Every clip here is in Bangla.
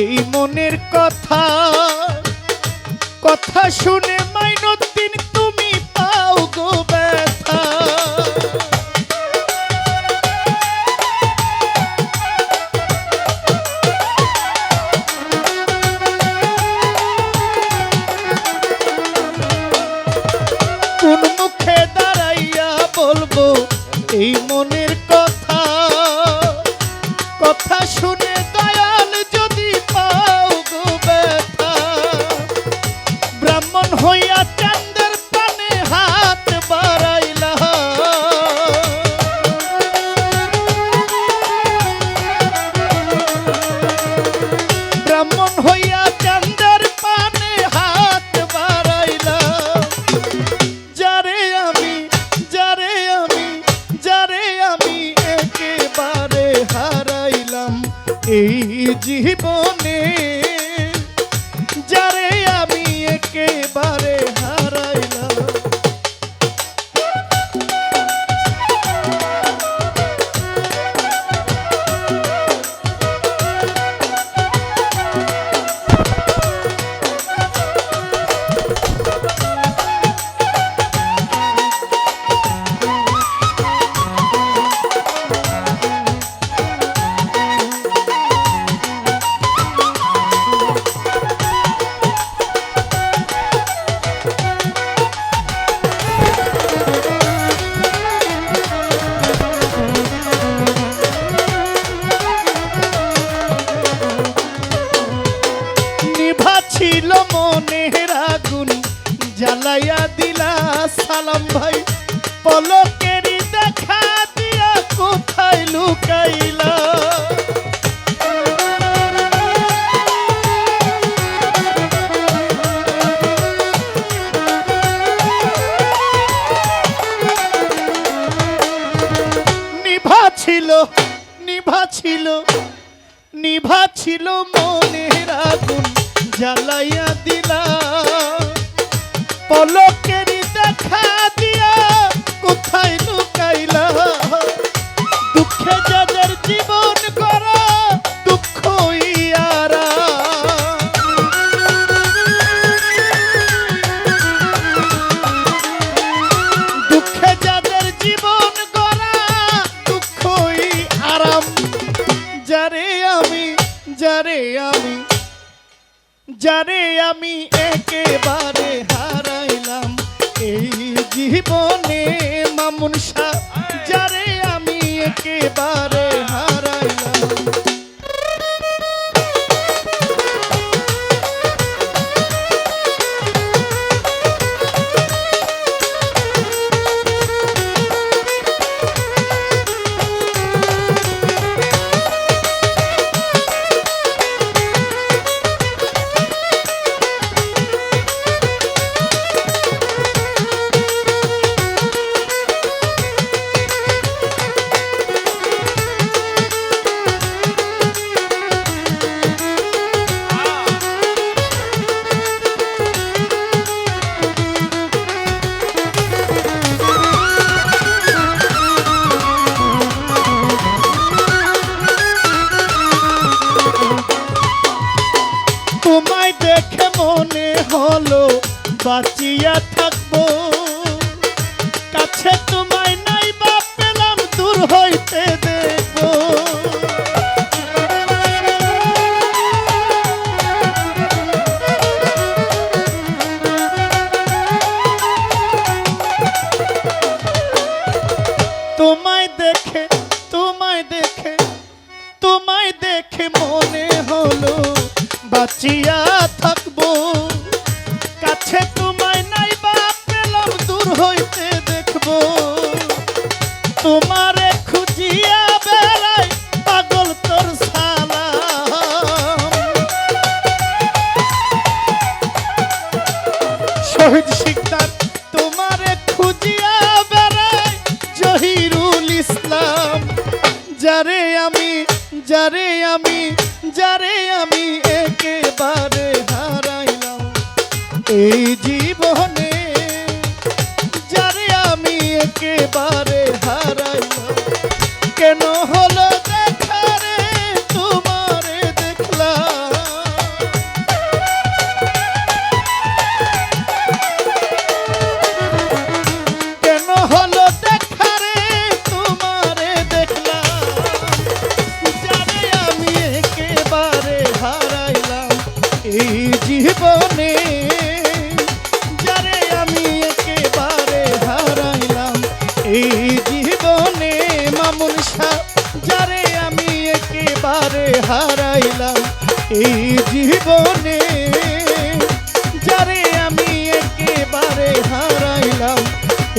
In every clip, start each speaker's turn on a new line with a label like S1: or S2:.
S1: এই মনের কথা কথা শুনে মাইনদ্দিন এই জীবনে মনের আগুন জ্বালাইয়া দিলা সালাম ভাই। পলকেরই দেখা দিয়া কোথায় লুকাইলা? ছিল, নিভা ছিল নিভা ছিল মনের আগুন জ্বালাইয়া দিলা পলকের দেখা যারে আমি একেবারে হারাইলাম এই জীবনে মামুন শাহ যারে আমি একেবারে হারাইলাম বাঁচিয়া থাকব। শিকদার তোমারে খুঁজিয়া বেড়াই জহিরুল ইসলাম। যারে আমি যারে আমি যারে আমি একেবারে হারাইলাম। এই জীবনে এই জীবনে মামুন শাহ, যারে আমি একেবারে হারাইলাম। এই জীবনে যারে আমি একেবারে হারাইলাম।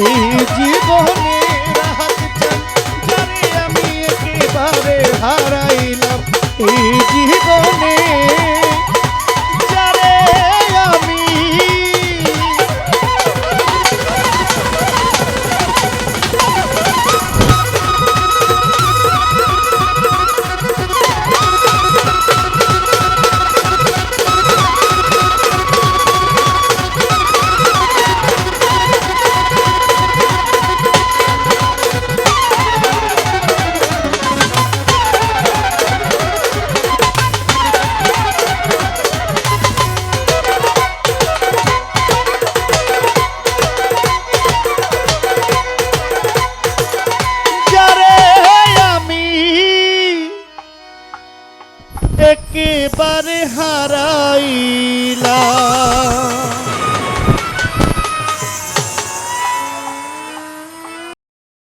S1: এই জীবনে যারে আমি একেবারে হারাইলাম। এই জীবনে